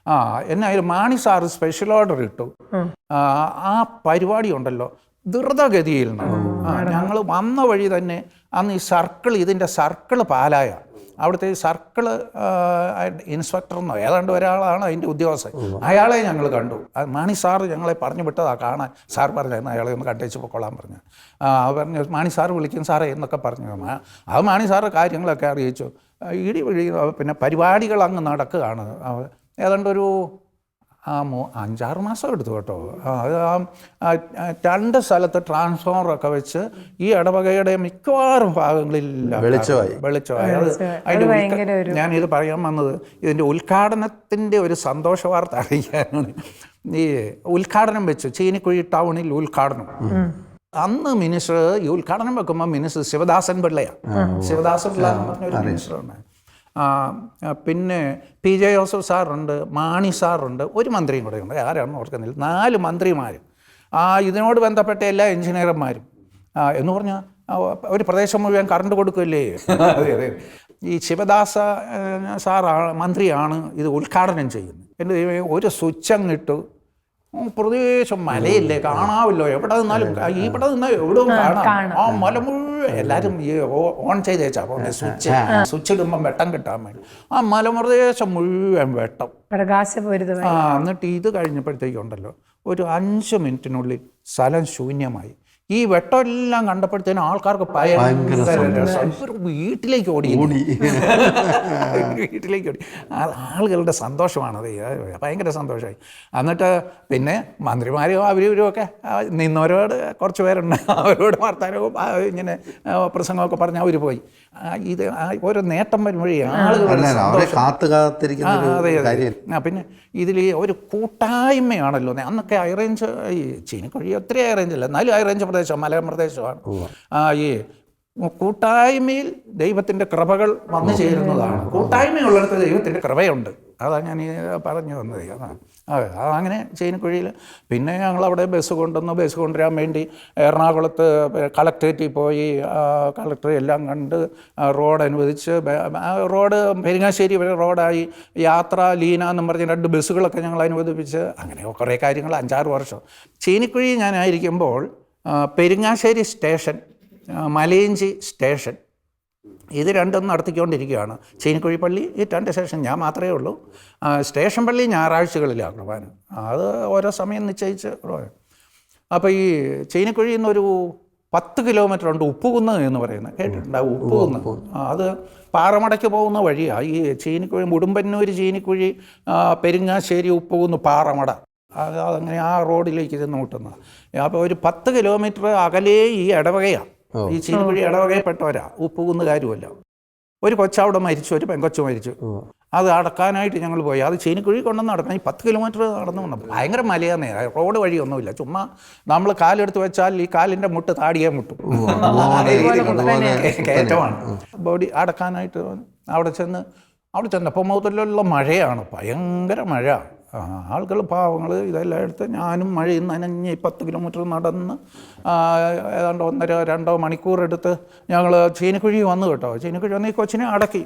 ആ എന്നായാലും മാണി സാറ് സ്പെഷ്യൽ ഓർഡർ ഇട്ടു. ആ, പരിപാടി ഉണ്ടല്ലോ. ദ്രുതഗതിയിൽ നടന്നു. ഞങ്ങൾ വന്ന വഴി തന്നെ അന്ന് ഈ സർക്കിൾ ഇതിന്റെ സർക്കിൾ പാലായ. അവിടുത്തെ ഇൻസ്പെക്ടർ എന്നോ ഏതാണ്ട് ഒരാളാണ് അതിന്റെ ഉദ്യോഗസ്ഥൻ. അയാളെ ഞങ്ങൾ കണ്ടു. മാണി സാറ് ഞങ്ങളെ പറഞ്ഞു വിട്ടതാ കാണാൻ. സാർ പറഞ്ഞായിരുന്നു അയാളെ ഒന്ന് കണ്ടേച്ച് പൊക്കോളാൻ പറഞ്ഞു. പറഞ്ഞു മാണി സാർ വിളിക്കും സാറേ എന്നൊക്കെ പറഞ്ഞു. അത് മാണി സാറ് കാര്യങ്ങളൊക്കെ അറിയിച്ചു. ഇടി വഴി പിന്നെ പരിപാടികൾ അങ്ങ് നടക്കുകയാണ്. ഏതാണ്ട് ഒരു ആ മൂ അഞ്ചാറ് മാസം എടുത്തു കേട്ടോ. ആ, അത് ആ രണ്ട് സ്ഥലത്ത് ട്രാൻസ്ഫോമറൊക്കെ വെച്ച് ഈ ഇടവകയുടെ മിക്കവാറും ഭാഗങ്ങളിൽ വെളിച്ചമായി. വെളിച്ചമായി. അത് അതിന്റെ ഞാനിത് പറയാൻ വന്നത് ഇതിന്റെ ഉദ്ഘാടനത്തിന്റെ ഒരു സന്തോഷ വാർത്ത അറിയിക്കാനാണ്. ഈ ഉദ്ഘാടനം വെച്ചു ചീനിക്കുഴി ടൗണിൽ ഉദ്ഘാടനം അന്ന് മിനിസ്റ്റർ ഈ ഉദ്ഘാടനം വെക്കുമ്പോൾ മിനിസ്റ്റർ ശിവദാസൻ പിള്ളയാണ് ശിവദാസൻ പിള്ള എന്ന് പറഞ്ഞ ഒരു പിന്നെ പി ജെ ജോസഫ് സാറുണ്ട് മാണി സാറുണ്ട് ഒരു മന്ത്രിയും കൂടെ ഉണ്ട്. ആരാണെന്ന് ഓർക്കുന്നില്ല നാല് മന്ത്രിമാരും. ആ ഇതിനോട് ബന്ധപ്പെട്ട എല്ലാ എഞ്ചിനീയർമാരും. എന്ന് പറഞ്ഞാൽ ഒരു പ്രദേശം മുഴുവൻ കറണ്ട് കൊടുക്കില്ലേ അതെ അതെ. ഈ ശിവദാസ സാറാണ് മന്ത്രിയാണ് ഇത് ഉദ്ഘാടനം ചെയ്യുന്നത്. എന്റെ ഒരു സ്വിച്ച് അങ്ങിട്ടു ഉം, പ്രദേശം മലയില്ലേ? കാണാവില്ലോ. എവിടെ നിന്നാലും ഈ ഇവിടെ നിന്നാൽ എവിടെ കാണാം. ആ മല മുഴുവൻ എല്ലാരും ഈ ഓൺ ചെയ്ത് വെച്ചാ പോകുന്നത് സ്വിച്ച് സ്വിച്ച് ഇടുമ്പം വെട്ടം കിട്ടാൻ വേണ്ടി. ആ മലപ്രദേശം മുഴുവൻ വെട്ടം. പ്രകാശപൂരിതമായി. ആ എന്നിട്ട് ഇത് കഴിഞ്ഞപ്പോഴത്തേക്കുണ്ടല്ലോ. ഒരു അഞ്ച് മിനിറ്റിനുള്ളിൽ സ്ഥലം ശൂന്യമായി. ഈ വെട്ടമെല്ലാം കണ്ടപ്പോഴത്തേനും ആൾക്കാർക്ക് ഭയങ്കര. വീട്ടിലേക്ക് ഓടി. വീട്ടിലേക്ക് ഓടി. ആളുകളുടെ സന്തോഷമാണത്. ഭയങ്കര സന്തോഷമായി. എന്നിട്ട് പിന്നെ മന്ത്രിമാരും അവരും ഒക്കെ നിന്നവരോട് കുറച്ച് പേരുണ്ട്. അവരോട് വർത്താനവും ഇങ്ങനെ പ്രസംഗമൊക്കെ പറഞ്ഞ് അവർ പോയി. ഇത് ഓരോ നേട്ടം വരുമ്പോഴേ ആളുകൾ പിന്നെ ഇതിൽ ഒരു കൂട്ടായ്മയാണല്ലോ. അന്നൊക്കെ ഐറേഞ്ച് ഈ ചീനിക്കുഴി ഒത്തിരി ഹൈറേഞ്ച് അല്ല എന്നാലും ഹൈറേഞ്ച് പ്രദേശം മലപ്രദേശമാണ് ആ ഈ കൂട്ടായ്മയിൽ ദൈവത്തിന്റെ കൃപകൾ വന്നു ചേരുന്നതാണ്. കൂട്ടായ്മയുള്ളിടത്ത് ദൈവത്തിന്റെ കൃപയുണ്ട്. അതാണ് ഞാൻ ഈ പറഞ്ഞു വന്നത്. അതാണ് അതെ അതങ്ങനെ ചെയ്യുന്നക്കുഴിയിൽ പിന്നെ ഞങ്ങളവിടെ ബസ് കൊണ്ടുവന്നു. ബസ് കൊണ്ടുവരാൻ വേണ്ടി എറണാകുളത്ത് കളക്ട്രേറ്റിൽ പോയി കളക്ടറെ കളക്ടർ എല്ലാം കണ്ട് റോഡ് അനുവദിച്ച് റോഡ് പെരിങ്ങാശ്ശേരി വരെ റോഡായി. യാത്ര ലീന എന്നും പറഞ്ഞ് രണ്ട് ബസ്സുകളൊക്കെ ഞങ്ങൾ അനുവദിപ്പിച്ച് അങ്ങനെ കുറേ കാര്യങ്ങൾ അഞ്ചാറ് വർഷം. ചീനിക്കുഴി ഞാനായിരിക്കുമ്പോൾ പെരിങ്ങാശ്ശേരി സ്റ്റേഷൻ മലയിഞ്ചി സ്റ്റേഷൻ. ഇത് രണ്ടും നടത്തിക്കൊണ്ടിരിക്കുകയാണ്. ചീനിക്കുഴി പള്ളി ഈ രണ്ട് സ്റ്റേഷൻ ഞാൻ മാത്രമേ ഉള്ളൂ. സ്റ്റേഷൻ പള്ളി ഞായറാഴ്ചകളിലാണ് കുർബാന അത് ഓരോ സമയം നിശ്ചയിച്ച് അപ്പോൾ ഈ ചീനിക്കുഴിയിൽ നിന്നൊരു പത്ത് കിലോമീറ്റർ ഉണ്ട് ഉപ്പുകുന്ന് എന്ന് പറയുന്നത്. കേട്ടിട്ടുണ്ടാവും ഉപ്പുകുന്ന്. അത് പാറമടയ്ക്ക് പോകുന്ന വഴിയാണ് ഈ ചീനിക്കുഴി മുടുമ്പന്നൂർ ചീനിക്കുഴി പെരിങ്ങാശ്ശേരി ഉപ്പുകുന്ന് പാറമട. അതങ്ങനെ ആ റോഡിലേക്ക് ഇത് നോട്ടുന്നത് അപ്പോൾ ഒരു പത്ത് കിലോമീറ്റർ അകലേ ഈ ഇടവകയാണ് ഈ ചീനിക്കുഴി ഇടവകയിൽപ്പെട്ടവരാ. ഉപ്പുകുന്ന് കാര്യമല്ല ഒരു കൊച്ചവിടെ മരിച്ചു ഒരു പെങ്കൊച്ചു മരിച്ചു. അത് അടക്കാനായിട്ട് ഞങ്ങൾ പോയി. അത് ചീനിക്കുഴി കൊണ്ടുവന്ന് നടക്കണം. ഈ പത്ത് കിലോമീറ്റർ നടന്നു വന്നു. ഭയങ്കര മലയാന്നേ. റോഡ് വഴിയൊന്നുമില്ല. ചുമ്മാ നമ്മൾ കാലെടുത്ത് വെച്ചാൽ ഈ കാലിന്റെ മുട്ട് താടിയേ മുട്ടും. കയറ്റമാണ്. ബോഡി അടക്കാനായിട്ട് അവിടെ ചെന്ന് അവിടെ ചെന്നപ്പോൾ മുതലുള്ള മഴയാണ്. ഭയങ്കര മഴ. ആളുകൾ പാവങ്ങൾ ഇതെല്ലാം എടുത്ത് ഞാനും മഴയിൽ നനഞ്ഞ് പത്ത് കിലോമീറ്റർ നടന്ന് ഏതാണ്ട് ഒന്നര രണ്ടോ മണിക്കൂർ എടുത്ത് ഞങ്ങൾ ചീനിക്കുഴി വന്നു കേട്ടോ. ചീനിക്കുഴി വന്ന് ഈ കൊച്ചിനെ അടക്കി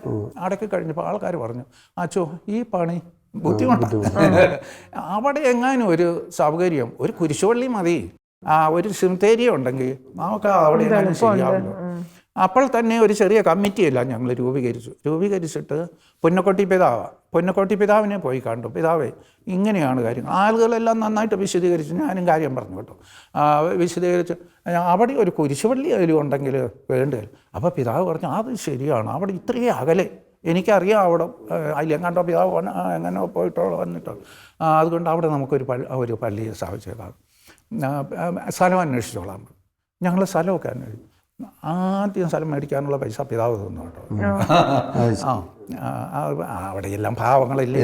അടക്കി കഴിഞ്ഞപ്പോൾ ആൾക്കാർ പറഞ്ഞു അച്ചോ ഈ പണി ബുദ്ധിമുട്ടാണ് അവിടെ എങ്ങാനും ഒരു സൗകര്യം ഒരു കുരിശുപള്ളി മതി. ആ ഒരു സിംതേരിയ ഉണ്ടെങ്കിൽ നമുക്ക് അവിടെ ചെയ്യാമല്ലോ. അപ്പോൾ തന്നെ ഒരു ചെറിയ കമ്മിറ്റിയല്ല ഞങ്ങൾ രൂപീകരിച്ചു. രൂപീകരിച്ചിട്ട് പുന്നക്കൊട്ടി പിതാവ് പൊന്നക്കൊട്ടി പിതാവിനെ പോയി കണ്ടു. പിതാവേ ഇങ്ങനെയാണ് കാര്യങ്ങൾ. ആളുകളെല്ലാം നന്നായിട്ട് വിശദീകരിച്ചു ഞാനും കാര്യം പറഞ്ഞു കേട്ടോ. വിശദീകരിച്ച് അവിടെ ഒരു കുരിശുപള്ളി അതിലും ഉണ്ടെങ്കിൽ വേണ്ടത് അപ്പോൾ പിതാവ് പറഞ്ഞു അത് ശരിയാണ്. അവിടെ ഇത്രയും അകലെ. എനിക്കറിയാം അവിടെ അതിലെങ്ങാണ്ടോ പിതാവ് എങ്ങനെ പോയിട്ടോ വന്നിട്ടോ. അതുകൊണ്ട് അവിടെ നമുക്കൊരു പള്ളി ഒരു പള്ളി സ്ഥാപിച്ചേക്കാം. സ്ഥലം അന്വേഷിച്ചോളാം. ഞങ്ങൾ സ്ഥലമൊക്കെ അന്വേഷിച്ചു. ആദ്യം സ്ഥലം മേടിക്കാനുള്ള പൈസ പിതാവ് തന്നു കേട്ടോ. ആ അവിടെയെല്ലാം പാവങ്ങളില്ലേ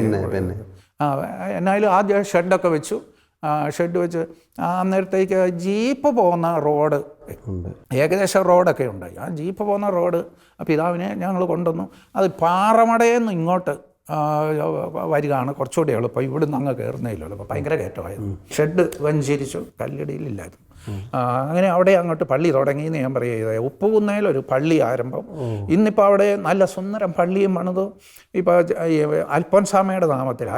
ആ എന്നാലും ആദ്യം ഷെഡൊക്കെ വെച്ചു. ഷെഡ് വെച്ച് ആ, അന്നേരത്തേക്ക് ജീപ്പ് പോകുന്ന റോഡ് ഏകദേശം റോഡൊക്കെ ഉണ്ടായി. ആ ജീപ്പ് പോകുന്ന റോഡ് പിതാവിനെ ഞങ്ങൾ കൊണ്ടുവന്നു. അത് പാറമടയെന്ന് ഇങ്ങോട്ട് വരികയാണ് കുറച്ചുകൂടി എളുപ്പം. ഇവിടുന്ന് അങ്ങ് കയറുന്നതിലുള്ളൂ അപ്പോൾ ഭയങ്കര കയറ്റമായിരുന്നു. ഷെഡ് വഞ്ചരിച്ചു. കല്ലിടിയിലില്ലായിരുന്നു. അങ്ങനെ അവിടെ അങ്ങോട്ട് പള്ളി തുടങ്ങി എന്ന് ഞാൻ പറയുക. ഉപ്പുകുന്നതിലൊരു പള്ളി ആരംഭം. ഇന്നിപ്പോൾ അവിടെ നല്ല സുന്ദരം പള്ളിയും പണിതു. ഇപ്പോൾ അൽഫോൻസാമയുടെ നാമത്തിൽ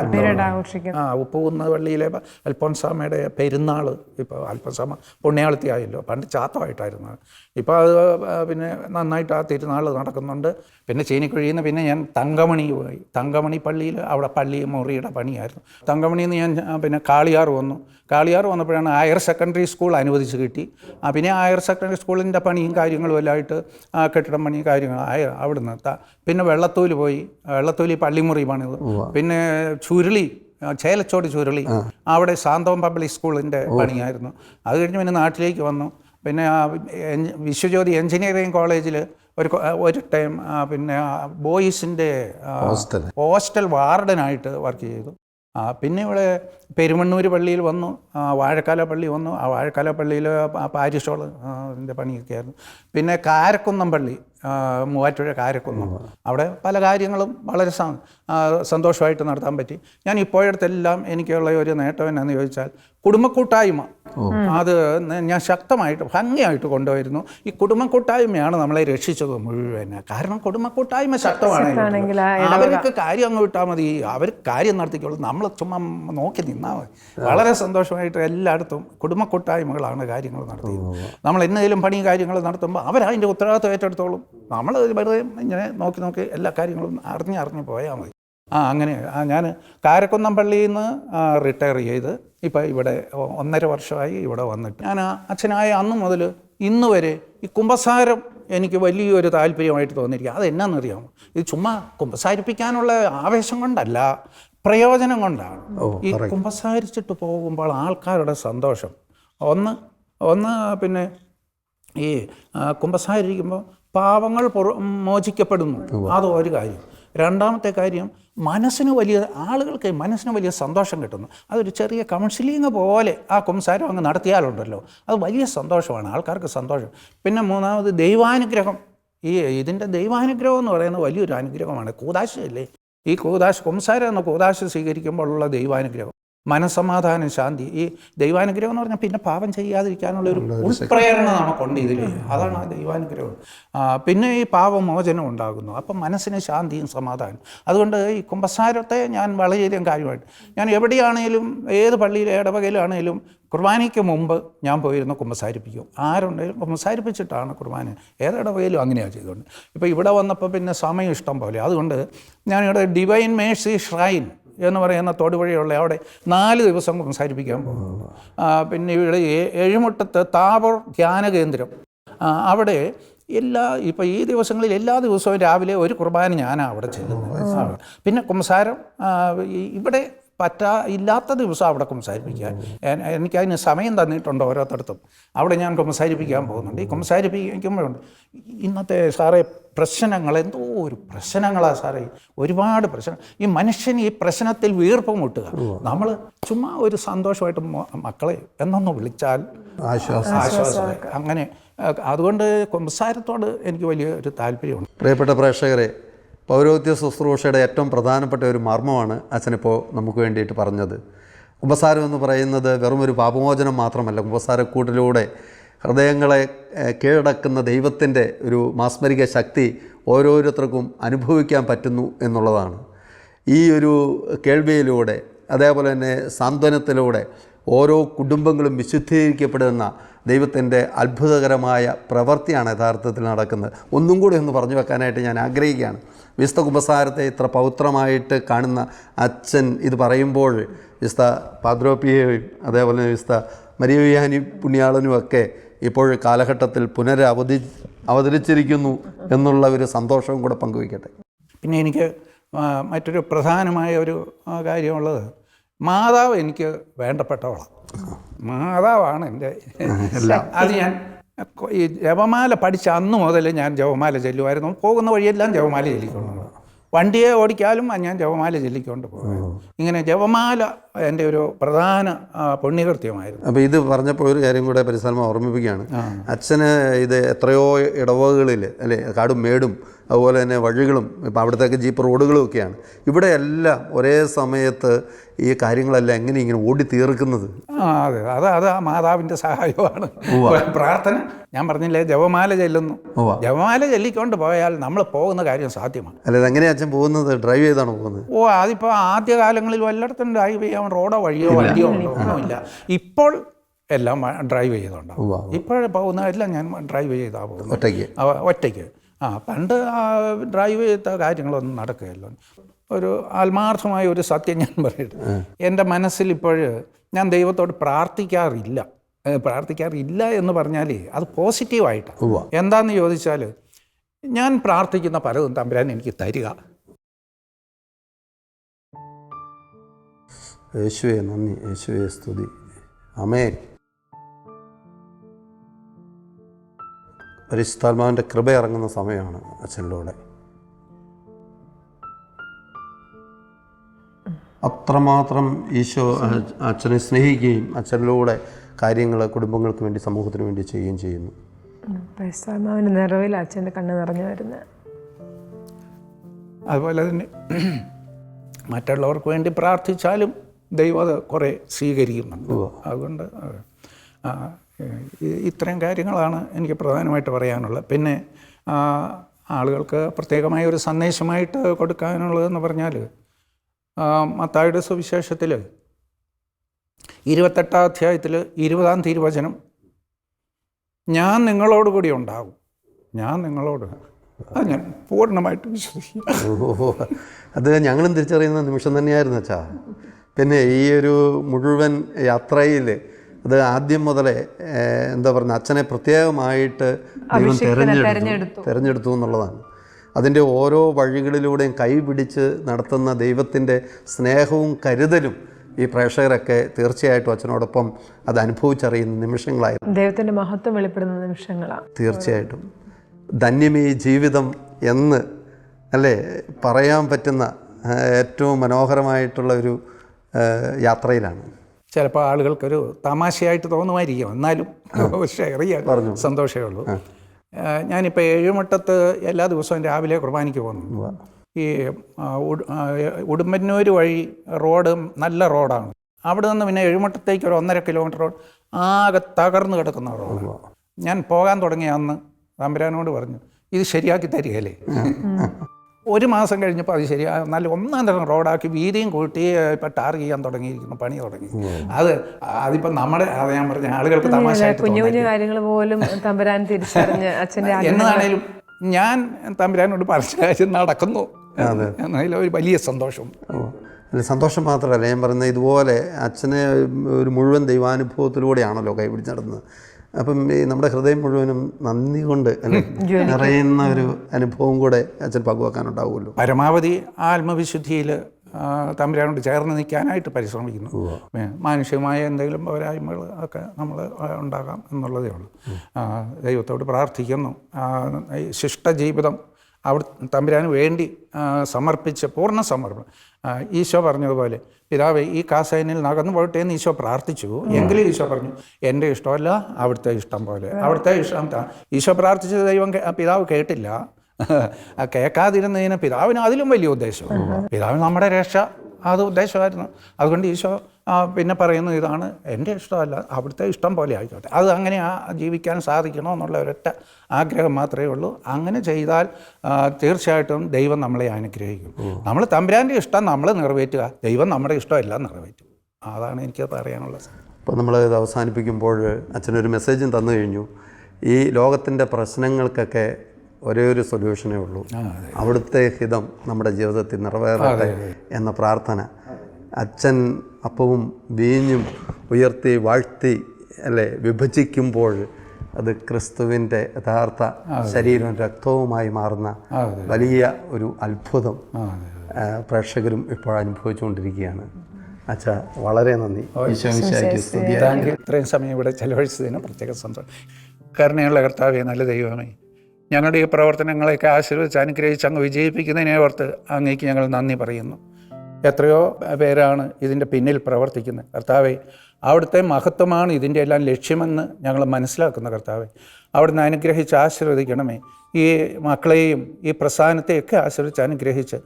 ആ ഉപ്പുകുന്ന പള്ളിയിലെ അൽഫോൻസാമയുടെ പെരുന്നാൾ ഇപ്പോൾ അൽഫോൻസാമ പുണ്യാളത്തി ആയല്ലോ പണ്ട് ചാത്തമായിട്ടായിരുന്നു. ഇപ്പോൾ അത് പിന്നെ നന്നായിട്ട് ആ തിരുനാൾ നടക്കുന്നുണ്ട്. പിന്നെ ചീനിക്കുഴിയിൽ നിന്ന് പിന്നെ ഞാൻ തങ്കമണി പോയി. തങ്കമണി പള്ളിയിൽ അവിടെ പള്ളി മുറിയുടെ പണിയായിരുന്നു. തങ്കമണിയിൽ നിന്ന് ഞാൻ പിന്നെ കാളിയാർ വന്നു. കാളിയാർ വന്നപ്പോഴാണ് ഹയർ സെക്കൻഡറി സ്കൂൾ അനുവദിച്ച് കിട്ടി. ആ, പിന്നെ ഹയർ സെക്കൻഡറി സ്കൂളിന്റെ പണിയും കാര്യങ്ങളും എല്ലാമായിട്ട് ആ, കെട്ടിടം പണിയും കാര്യങ്ങളും ആയ അവിടെ നിന്ന് പിന്നെ വെള്ളത്തൂൽ പോയി. വെള്ളത്തൂലി പള്ളിമുറി പണിത്. പിന്നെ ചുരുളി ചേലച്ചോട് ചുരുളി അവിടെ സാന്തോം പബ്ലിക് സ്കൂളിന്റെ പണിയായിരുന്നു. അത് കഴിഞ്ഞ് പിന്നെ നാട്ടിലേക്ക് വന്നു. പിന്നെ വിശ്വജ്യോതി എഞ്ചിനീയറിംഗ് കോളേജിൽ ഒരു ഒരു ടൈം പിന്നെ ബോയ്സിന്റെ ഹോസ്റ്റൽ. ഹോസ്റ്റൽ വാർഡനായിട്ട് വർക്ക് ചെയ്തു. പിന്നെ ഇവിടെ പെരുമണ്ണൂർ പള്ളിയിൽ വന്നു വാഴക്കാല പള്ളി വന്നു. ആ വാഴക്കാല പള്ളിയിൽ പാരിഷ് ഹോൾ അതിന്റെ പണിയൊക്കെ ആയിരുന്നു. പിന്നെ കാരക്കുന്നം പള്ളി മൂവാറ്റുപുഴ കാരക്കുന്നു. അവിടെ പല കാര്യങ്ങളും വളരെ സന്തോഷമായിട്ട് നടത്താൻ പറ്റി. ഞാൻ ഇപ്പോഴത്തെല്ലാം എനിക്കുള്ള ഒരു നേട്ടം എന്നാന്ന് ചോദിച്ചാൽ കുടുംബക്കൂട്ടായ്മ. അത് ഞാൻ ശക്തമായിട്ട് ഭംഗിയായിട്ട് കൊണ്ടുവരുന്നു ഈ കുടുംബക്കൂട്ടായ്മയാണ് നമ്മളെ രക്ഷിച്ചത് മുഴുവൻ കാരണം കുടുംബക്കൂട്ടായ്മ ശക്തമാണ്. അവർക്ക് കാര്യം അങ്ങ് വിട്ടാൽ മതി. അവർ കാര്യം നടത്തിക്കോളൂ. നമ്മൾ ചുമ്മാ നോക്കി നിന്നാൽ മതി. വളരെ സന്തോഷമായിട്ട് എല്ലായിടത്തും കുടുംബക്കൂട്ടായ്മകളാണ് കാര്യങ്ങൾ നടത്തിയത്. നമ്മൾ എന്തെങ്കിലും പണി കാര്യങ്ങൾ നടത്തുമ്പോൾ അവരതിന്റെ ഉത്തരവാദിത്വം ഏറ്റെടുത്തോളും. നമ്മൾ വെറുതെ ഇങ്ങനെ നോക്കി നോക്കി എല്ലാ കാര്യങ്ങളും അറിഞ്ഞ് അറിഞ്ഞ് പോയാൽ മതി. ആ അങ്ങനെ. ആ ഞാൻ കാരക്കുന്നം പള്ളിയിൽ നിന്ന് റിട്ടയർ ചെയ്ത് ഇപ്പം ഇവിടെ ഒന്നര വർഷമായി ഇവിടെ വന്നിട്ട് ഞാൻ അച്ഛനായ അന്ന് മുതൽ ഇന്ന് വരെ ഈ കുമ്പസാരം എനിക്ക് വലിയൊരു താല്പര്യമായിട്ട് തോന്നിയിരിക്കുക അത് എന്നാണെന്നറിയാമോ ഇത് ചുമ്മാ കുമ്പസാരിപ്പിക്കാനുള്ള ആവേശം കൊണ്ടല്ല പ്രയോജനം കൊണ്ടാണ്. ഈ കുമ്പസാരിച്ചിട്ട് പോകുമ്പോൾ ആൾക്കാരുടെ സന്തോഷം. ഒന്ന് ഒന്ന് പിന്നെ ഈ കുമ്പസാരിക്കുമ്പോൾ പാവങ്ങൾ മോചിക്കപ്പെടുന്നു. അത് ഒരു കാര്യം. രണ്ടാമത്തെ കാര്യം മനസ്സിന് വലിയ ആളുകൾക്ക് മനസ്സിന് വലിയ സന്തോഷം കിട്ടുന്നു. അതൊരു ചെറിയ കൗൺസിലിംഗ് പോലെ ആ കുംസാരം അങ്ങ് നടത്തിയാലുണ്ടല്ലോ. അത് വലിയ സന്തോഷമാണ്. ആൾക്കാർക്ക് സന്തോഷം. പിന്നെ മൂന്നാമത് ദൈവാനുഗ്രഹം. ഈ ഇതിന്റെ ദൈവാനുഗ്രഹം എന്ന് പറയുന്നത് വലിയൊരു അനുഗ്രഹമാണ്. കൂതാശയല്ലേ ഈ കൂതാശ കുംസാരം എന്ന കൂതാശ സ്വീകരിക്കുമ്പോഴുള്ള ദൈവാനുഗ്രഹം. മനസമാധാനം ശാന്തി ഈ ദൈവാനുഗ്രഹം എന്ന് പറഞ്ഞാൽ പിന്നെ പാപം ചെയ്യാതിരിക്കാനുള്ള ഒരു ഉൾപ്രേരണ നമുക്കുണ്ട് ഇതിൽ. അതാണ് ആ ദൈവാനുഗ്രഹം. പിന്നെ ഈ പാപമോചനം ഉണ്ടാകുന്നു. അപ്പം മനസ്സിന് ശാന്തിയും സമാധാനം. അതുകൊണ്ട് ഈ കുമ്പസാരത്തെ ഞാൻ വളരെയധികം കാര്യമായിട്ട്. ഞാൻ എവിടെയാണേലും ഏത് പള്ളിയിലെ ഇടവകയിലാണേലും കുർബാനയ്ക്ക് മുമ്പ് ഞാൻ പോയിരുന്നു കുമ്പസാരിപ്പിക്കും ആരുണ്ടെങ്കിലും കുമ്പസാരിപ്പിച്ചിട്ടാണ് കുർബാന. ഏതിടവയിലും അങ്ങനെയാണ് ചെയ്തുകൊണ്ട് ഇപ്പോൾ ഇവിടെ വന്നപ്പോൾ പിന്നെ സമയം ഇഷ്ടം പോലെ. അതുകൊണ്ട് ഞാനിവിടെ ഡിവൈൻ മേഴ്സി ഷ്രൈൻ എന്ന് പറയുന്ന തോട് വഴിയുള്ള അവിടെ നാല് ദിവസം സംസാരിപ്പിക്കാൻ പോകും പിന്നെ ഇവിടെ ഏഴുമുട്ടത്ത് താബർ ധ്യാന കേന്ദ്രം. അവിടെ എല്ലാ ഇപ്പോൾ ഈ ദിവസങ്ങളിൽ എല്ലാ ദിവസവും രാവിലെ ഒരു കുർബാന ഞാനാണ് അവിടെ ചെല്ലുന്നത്. പിന്നെ കുംസാരം ഇവിടെ പറ്റാ ഇല്ലാത്ത ദിവസം അവിടെ കുമ്പസാരിപ്പിക്കുക എനിക്കതിന് സമയം തന്നിട്ടുണ്ട് ഓരോരുത്തടത്തും അവിടെ ഞാൻ കുംസാരിപ്പിക്കാൻ പോകുന്നുണ്ട്. ഈ കുംസാരിപ്പിക്കുമ്പോഴുണ്ട്. ഇന്നത്തെ സാറേ പ്രശ്നങ്ങൾ എന്തോ ഒരു പ്രശ്നങ്ങളാണ് സാറേ. ഒരുപാട് പ്രശ്നം ഈ മനുഷ്യൻ ഈ പ്രശ്നത്തിൽ വീർപ്പ് മുട്ടുക. നമ്മൾ ചുമ്മാ ഒരു സന്തോഷമായിട്ട് മക്കളെ എന്നൊന്ന് വിളിച്ചാൽ ആശ്വാസം. അങ്ങനെ അതുകൊണ്ട് കുംസാരത്തോട് എനിക്ക് വലിയ ഒരു താല്പര്യമുണ്ട്. പ്രിയപ്പെട്ട പ്രേക്ഷകരെ പൗരോഹിത്യ ശുശ്രൂഷയുടെ ഏറ്റവും പ്രധാനപ്പെട്ട ഒരു മർമ്മമാണ് അച്ഛനിപ്പോൾ നമുക്ക് വേണ്ടിയിട്ട് പറഞ്ഞത്. കുമ്പസാരം എന്ന് പറയുന്നത് വെറും ഒരു പാപമോചനം മാത്രമല്ല കുമ്പസാരക്കൂട്ടിലൂടെ ഹൃദയങ്ങളെ കീഴടക്കുന്ന ദൈവത്തിന്റെ ഒരു മാസ്മരിക ശക്തി ഓരോരുത്തർക്കും അനുഭവിക്കാൻ പറ്റുന്നു എന്നുള്ളതാണ്. ഈ ഒരു കേൾവിയിലൂടെ അതേപോലെ തന്നെ സാന്ത്വനത്തിലൂടെ ഓരോ കുടുംബങ്ങളും വിശുദ്ധീകരിക്കപ്പെടുന്ന ദൈവത്തിന്റെ അത്ഭുതകരമായ പ്രവൃത്തിയാണ് യഥാർത്ഥത്തിൽ നടക്കുന്നത്. ഒന്നും കൂടി ഒന്ന് പറഞ്ഞു വെക്കാനായിട്ട് ഞാൻ ആഗ്രഹിക്കുകയാണ്. വിശുദ്ധ കുമ്പസാരത്തെ ഇത്ര പൗത്രമായിട്ട് കാണുന്ന അച്ഛൻ ഇത് പറയുമ്പോൾ വിശുദ്ധ പാദ്രോപ്പിയെയും അതേപോലെ തന്നെ വിശുദ്ധ മരിയവിയാനി പുണ്യാളനുമൊക്കെ ഇപ്പോൾ കാലഘട്ടത്തിൽ പുനരവധി അവതരിച്ചിരിക്കുന്നു എന്നുള്ള ഒരു സന്തോഷവും കൂടെ പങ്കുവയ്ക്കട്ടെ. പിന്നെ എനിക്ക് മറ്റൊരു പ്രധാനമായ ഒരു കാര്യമുള്ളത് മാതാവ് എനിക്ക് വേണ്ടപ്പെട്ടവളാണ് മാതാവാണ് എന്റെ അത് ഞാൻ ഈ ജപമാല പഠിച്ച അന്ന് മുതൽ ഞാൻ ജപമാല ചെല്ലുമായിരുന്നു. പോകുന്ന വഴിയെല്ലാം ജപമാല ചെല്ലിക്കൊണ്ട് വണ്ടിയെ ഓടിക്കാലും ഞാൻ ജപമാല ചെല്ലിക്കൊണ്ട് പോകും ഇങ്ങനെ ജപമാല എന്റെ ഒരു പ്രധാന പുണ്യകൃത്യമായിരുന്നു. അപ്പോൾ ഇത് പറഞ്ഞപ്പോൾ ഒരു കാര്യം കൂടെ പരിസരമ ഓർമ്മിപ്പിക്കുകയാണ്. അച്ഛന് ഇത് എത്രയോ ഇടവകകളിൽ അല്ലേ കാടും മേടും അതുപോലെ തന്നെ വഴികളും ഇപ്പോൾ അവിടുത്തേക്ക് ജീപ്പ് റോഡുകളും ഒക്കെയാണ്. ഇവിടെ എല്ലാം ഒരേ സമയത്ത് ഈ കാര്യങ്ങളെല്ലാം എങ്ങനെ ഇങ്ങനെ ഓടി തീർക്കുന്നത് ആ അതെ. അത് അത് ആ മാതാവിന്റെ സഹായമാണ്. പ്രാർത്ഥന. ഞാൻ പറഞ്ഞില്ലേ ജപമാല ചെല്ലുന്നു. ജവമാല ജപമാല ചെല്ലിക്കൊണ്ട് പോയാൽ നമ്മൾ പോകുന്ന കാര്യം സാധ്യമാണ്. അല്ല എങ്ങനെയാ അച്ഛൻ പോകുന്നത്? ഡ്രൈവ് ചെയ്താണ് പോകുന്നത്? ഓ അതിപ്പോൾ ആദ്യ കാലങ്ങളിൽ വല്ലയിടത്തും ഡ്രൈവ് ചെയ്യാൻ റോഡോ വഴിയോ വണ്ടിയോ ഇല്ല ഒന്നുമില്ല. ഇപ്പോൾ എല്ലാം ഡ്രൈവ് ചെയ്തുണ്ടാവും ഇപ്പോൾ പോകുന്ന എല്ലാം ഞാൻ ഡ്രൈവ് ചെയ്താ പോകുന്നത്. ഒറ്റയ്ക്ക്. ഒറ്റയ്ക്ക്. ആ പണ്ട് ആ ഡ്രൈവ് ചെയ്ത കാര്യങ്ങളൊന്നും നടക്കുകയല്ലോ. ഒരു ആത്മാർത്ഥമായ ഒരു സത്യം ഞാൻ പറയട്ടെ. എന്റെ മനസ്സിൽ ഇപ്പോൾ ഞാൻ ദൈവത്തോട് പ്രാർത്ഥിക്കാറില്ല. പ്രാർത്ഥിക്കാറില്ല എന്ന് പറഞ്ഞാൽ അത് പോസിറ്റീവായിട്ട് എന്താണെന്ന് ചോദിച്ചാൽ ഞാൻ പ്രാർത്ഥിക്കുന്ന പലതും തമ്പുരാൻ എനിക്ക് തരിക. യേശുവേ നന്ദി. യേശുവേ സ്തുതി. അമേൻ പരിശുദ്ധാത്മാവിന്റെ കൃപ ഇറങ്ങുന്ന സമയമാണ് അച്ഛനിലൂടെ. അത്രമാത്രം ഈശോ അച്ഛനെ സ്നേഹിക്കുകയും അച്ഛനിലൂടെ കാര്യങ്ങൾ കുടുംബങ്ങൾക്ക് വേണ്ടി സമൂഹത്തിന് വേണ്ടി ചെയ്യുകയും ചെയ്യുന്നു. നിറവിൽ അച്ഛന്റെ കണ്ണ് നിറഞ്ഞു വരുന്നത് അതുപോലെ തന്നെ മറ്റുള്ളവർക്ക് വേണ്ടി പ്രാർത്ഥിച്ചാലും ദൈവം അത് കുറേ സ്വീകരിക്കുന്നുണ്ട്. അതുകൊണ്ട് ഇത്രയും കാര്യങ്ങളാണ് എനിക്ക് പ്രധാനമായിട്ട് പറയാനുള്ളത്. പിന്നെ ആളുകൾക്ക് പ്രത്യേകമായ ഒരു സന്ദേശമായിട്ട് കൊടുക്കാനുള്ളതെന്ന് പറഞ്ഞാൽ മത്തായുടെ സുവിശേഷത്തിൽ ഇരുപത്തെട്ടാം അധ്യായത്തിൽ ഇരുപതാം തിരുവചനം ഞാൻ നിങ്ങളോട് കൂടി ഉണ്ടാകും. ഞാൻ നിങ്ങളോട് അത് ഞാൻ പൂർണമായിട്ട് വിശ്വസിക്കും അത് ഞങ്ങളും തിരിച്ചറിയുന്ന നിമിഷം തന്നെയായിരുന്നു അച്ഛാ. പിന്നെ ഈ ഒരു മുഴുവൻ യാത്രയിൽ അത് ആദ്യം മുതലേ എന്താ പറയുക അച്ഛനെ പ്രത്യേകമായിട്ട് ദൈവം തിരഞ്ഞെടുത്തു. തിരഞ്ഞെടുത്തു. എന്നുള്ളതാണ്. അതിന്റെ ഓരോ വഴികളിലൂടെയും കൈ പിടിച്ച് നടത്തുന്ന ദൈവത്തിന്റെ സ്നേഹവും കരുതലും ഈ പ്രേക്ഷകരൊക്കെ തീർച്ചയായിട്ടും അച്ഛനോടൊപ്പം അത് അനുഭവിച്ചറിയുന്ന നിമിഷങ്ങളായിരുന്നു. ദൈവത്തിന്റെ മഹത്വം വെളിപ്പെടുന്ന നിമിഷങ്ങളാണ്. തീർച്ചയായിട്ടും. ധന്യമേ ജീവിതം എന്ന് അല്ലേ പറയാൻ പറ്റുന്ന ഏറ്റവും മനോഹരമായിട്ടുള്ള ഒരു യാത്രയിലാണ്. ചിലപ്പോൾ ആളുകൾക്കൊരു തമാശയായിട്ട് തോന്നുമായിരിക്കും. എന്നാലും ഷെയർ ചെയ്യാൻ സന്തോഷമേ ഉള്ളൂ. ഞാനിപ്പോൾ ഏഴുമട്ടത്ത് എല്ലാ ദിവസവും രാവിലെ കുർബാനയ്ക്ക് പോകുന്നു. ഈ ഉടുമ്പന്നൂർ വഴി റോഡ് നല്ല റോഡാണ്. അവിടെ നിന്ന് പിന്നെ എഴുമട്ടത്തേക്ക് ഒരു ഒന്നര കിലോമീറ്റർ റോഡ് ആകെ തകർന്നു കിടക്കുന്ന റോഡാണ്. ഞാൻ പോകാൻ തുടങ്ങിയ അന്ന് തമ്പുരാനോട് പറഞ്ഞു ഇത് ശരിയാക്കി തരികയല്ലേ? ഒരു മാസം കഴിഞ്ഞപ്പോൾ അത് ശരി നല്ല ഒന്നാം തരം റോഡാക്കി വീതിയും കൂട്ടി ഇപ്പം ടാർ ചെയ്യാൻ തുടങ്ങിയിരിക്കുന്നു പണി തുടങ്ങി. അത് അതിപ്പോൾ നമ്മുടെ അത് ഞാൻ പറഞ്ഞ ആളുകൾക്ക് തമാശയായിട്ട് കുഞ്ഞു കുഞ്ഞു കാര്യങ്ങൾ പോലും തമ്പുരാൻ തിരിച്ചറിഞ്ഞ് അച്ഛന്റെ എന്നതാണേലും ഞാൻ തമ്പുരാനോട് പറഞ്ഞ കാര്യം നടക്കുന്നു. എന്നതിൽ ഒരു വലിയ സന്തോഷം. സന്തോഷം മാത്രമല്ല ഞാൻ പറയുന്നത് ഇതുപോലെ അച്ഛനെ ഒരു മുഴുവൻ ദൈവാനുഭവത്തിലൂടെയാണല്ലോ കൈപിടിച്ച് നടന്നത്. അപ്പം ഈ നമ്മുടെ ഹൃദയം മുഴുവനും നന്ദി കൊണ്ട് നിറയുന്ന ഒരു അനുഭവം കൂടെ അച്ഛൻ പങ്കുവെക്കാനുണ്ടാവുമല്ലോ. പരമാവധി ആത്മവിശുദ്ധിയിൽ തമ്പുരാനോട് ചേർന്ന് നിൽക്കാനായിട്ട് പരിശ്രമിക്കുന്നു. മാനുഷികമായ എന്തെങ്കിലും പോരായ്മകൾ ഒക്കെ നമ്മൾ ഉണ്ടാകാം എന്നുള്ളതേ ഉള്ളൂ. ദൈവത്തോട് പ്രാർത്ഥിക്കുന്നു. ശിഷ്ട ജീവിതം ശിഷ്ടജീവിതം അവിടെ തമ്പുരാന് വേണ്ടി സമർപ്പിച്ച് പൂർണ സമർപ്പണം. ഈശോ പറഞ്ഞതുപോലെ പിതാവേ ഈ കാസൈനിൽ നടന്നു പോകട്ടെ എന്ന് ഈശോ പ്രാർത്ഥിച്ചു. എങ്കിലും ഈശോ പറഞ്ഞു എന്റെ ഇഷ്ടമല്ല അവിടുത്തെ ഇഷ്ടം പോലെ. അവിടുത്തെ ഇഷ്ടം ഈശോ പ്രാർത്ഥിച്ച ദൈവം പിതാവ് കേട്ടില്ല. ആ കേൾക്കാതിരുന്നതിന് പിതാവിന് അതിലും വലിയ ഉദ്ദേശം. പിതാവിന് നമ്മുടെ രക്ഷ അത് ഉദ്ദേശമായിരുന്നു. അതുകൊണ്ട് ഈശോ പിന്നെ പറയുന്നത് ഇതാണ് എന്റെ ഇഷ്ടമല്ല അവിടുത്തെ ഇഷ്ടം പോലെ ആയിക്കോട്ടെ. അത് അങ്ങനെ ആ ജീവിക്കാൻ സാധിക്കണോ എന്നുള്ള ഒരൊറ്റ ആഗ്രഹം മാത്രമേ ഉള്ളൂ. അങ്ങനെ ചെയ്താൽ തീർച്ചയായിട്ടും ദൈവം നമ്മളെ അനുഗ്രഹിക്കും. നമ്മൾ തമ്പുരാന്റെ ഇഷ്ടം നമ്മൾ നിറവേറ്റുക ദൈവം നമ്മുടെ ഇഷ്ടമെല്ലാം നിറവേറ്റും അതാണ് എനിക്ക് പറയാനുള്ളത് അപ്പോൾ നമ്മൾ ഇത് അവസാനിപ്പിക്കുമ്പോൾ അച്ഛനൊരു മെസ്സേജും തന്നു കഴിഞ്ഞു. ഈ ലോകത്തിന്റെ പ്രശ്നങ്ങൾക്കൊക്കെ ഒരേ ഒരു സൊല്യൂഷനേ ഉള്ളൂ. അവിടുത്തെ ഹിതം നമ്മുടെ ജീവിതത്തിൽ നിറവേറട്ടെ എന്ന പ്രാർത്ഥന. അച്ഛൻ അപ്പവും വീഞ്ഞും ഉയർത്തി വാഴ്ത്തി അല്ലെ വിഭജിക്കുമ്പോൾ അത് ക്രിസ്തുവിന്റെ യഥാർത്ഥ ശരീരവും രക്തവുമായി മാറുന്ന വലിയ ഒരു അത്ഭുതം പ്രേക്ഷകരും ഇപ്പോൾ അനുഭവിച്ചുകൊണ്ടിരിക്കുകയാണ്. അച്ഛാ വളരെ നന്ദി. ഇത്രയും സമയം ഇവിടെ ചെലവഴിച്ചതിന് പ്രത്യേക സന്തോഷം. കരുണയുള്ള കർത്താവേ നല്ല ദൈവമേ. ഞങ്ങളുടെ ഈ പ്രവർത്തനങ്ങളെയൊക്കെ ആശീർവദിച്ച് അനുഗ്രഹിച്ച് അങ്ങ് വിജയിപ്പിക്കുന്നതിനെ ഓർത്ത് അങ്ങേക്ക് ഞങ്ങൾ നന്ദി പറയുന്നു. എത്രയോ പേരാണ് ഇതിന്റെ പിന്നിൽ പ്രവർത്തിക്കുന്നത്. കർത്താവെ അവിടുത്തെ മഹത്വമാണ് ഇതിന്റെ എല്ലാം ലക്ഷ്യമെന്ന് ഞങ്ങൾ മനസ്സിലാക്കുന്ന കർത്താവെ. അവിടുന്ന് അനുഗ്രഹിച്ച് ആശീർവദിക്കണമേ. ഈ മക്കളെയും ഈ പ്രസ്ഥാനത്തെയൊക്കെ ആശീർവദിച്ച് അനുഗ്രഹിച്ച്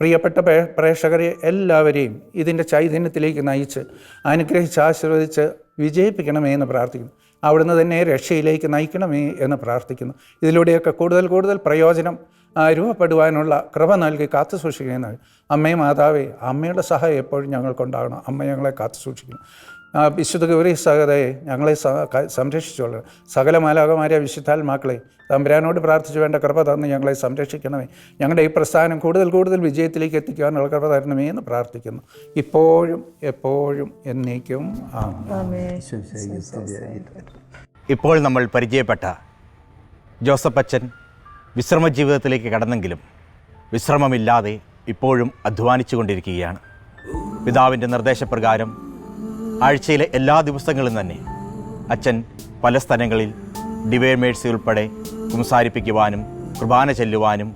പ്രിയപ്പെട്ട പ്രേ- പ്രേക്ഷകരെ എല്ലാവരെയും ഇതിന്റെ ചൈതന്യത്തിലേക്ക് നയിച്ച് അനുഗ്രഹിച്ച് ആശീർവദിച്ച് വിജയിപ്പിക്കണമേ എന്ന് പ്രാർത്ഥിക്കുന്നു. അവിടുന്ന് തന്നെ രക്ഷയിലേക്ക് നയിക്കണമേ എന്ന് പ്രാർത്ഥിക്കുന്നു. ഇതിലൂടെയൊക്കെ കൂടുതൽ കൂടുതൽ പ്രയോജനം രൂപപ്പെടുവാനുള്ള കൃപ നൽകി കാത്തു സൂക്ഷിക്കുന്നത് അമ്മയും മാതാവേ അമ്മയുടെ സഹായം എപ്പോഴും ഞങ്ങൾക്കുണ്ടാകണം. അമ്മ ഞങ്ങളെ കാത്തു സൂക്ഷിക്കണം ആ, വിശുദ്ധ ഗൗരി സഹതയെ ഞങ്ങളെ സ- ക- സംരക്ഷിച്ചോളണം സകല മാലാകമാരെ വിശുദ്ധാത്മാക്കളെ തമ്പുരാനോട് പ്രാർത്ഥിച്ചു വേണ്ട കൃപ തന്ന് ഞങ്ങളെ സംരക്ഷിക്കണമേ. ഞങ്ങളുടെ ഈ പ്രസ്ഥാനം കൂടുതൽ കൂടുതൽ വിജയത്തിലേക്ക് എത്തിക്കുവാനുള്ള കൃപ തരണമേ എന്ന് പ്രാർത്ഥിക്കുന്നു. ഇപ്പോഴും എപ്പോഴും എന്നേക്കും. ഇപ്പോൾ നമ്മൾ പരിചയപ്പെട്ട ജോസഫ് അച്ഛൻ വിശ്രമ ജീവിതത്തിലേക്ക് കടന്നെങ്കിലും വിശ്രമമില്ലാതെ ഇപ്പോഴും അധ്വാനിച്ചു കൊണ്ടിരിക്കുകയാണ് പിതാവിന്റെ നിർദ്ദേശപ്രകാരം ആഴ്ചയിലെ എല്ലാ ദിവസങ്ങളും തന്നെ അച്ഛൻ പല സ്ഥലങ്ങളിൽ ഡിവൈൻ മേഴ്സി ഉൾപ്പെടെ കുംസാരിപ്പിക്കുവാനും കുർബാന ചെല്ലുവാനും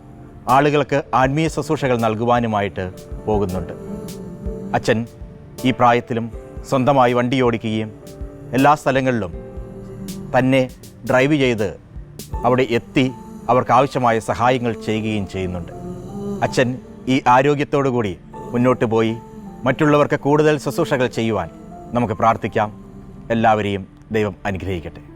ആളുകൾക്ക് ആത്മീയ ശുശ്രൂഷകൾ നൽകുവാനുമായിട്ട് പോകുന്നുണ്ട്. അച്ഛൻ ഈ പ്രായത്തിലും സ്വന്തമായി വണ്ടി ഓടിക്കുകയും എല്ലാ സ്ഥലങ്ങളിലും തന്നെ ഡ്രൈവ് ചെയ്ത് അവിടെ എത്തി അവർക്ക് ആവശ്യമായ സഹായങ്ങൾ ചെയ്യുകയും ചെയ്യുന്നുണ്ട്. അച്ഛൻ ഈ ആരോഗ്യത്തോടു കൂടി മുന്നോട്ട് പോയി മറ്റുള്ളവർക്ക് കൂടുതൽ ശുശ്രൂഷകൾ ചെയ്യുവാൻ നമുക്ക് പ്രാർത്ഥിക്കാം. എല്ലാവരെയും ദൈവം അനുഗ്രഹിക്കട്ടെ.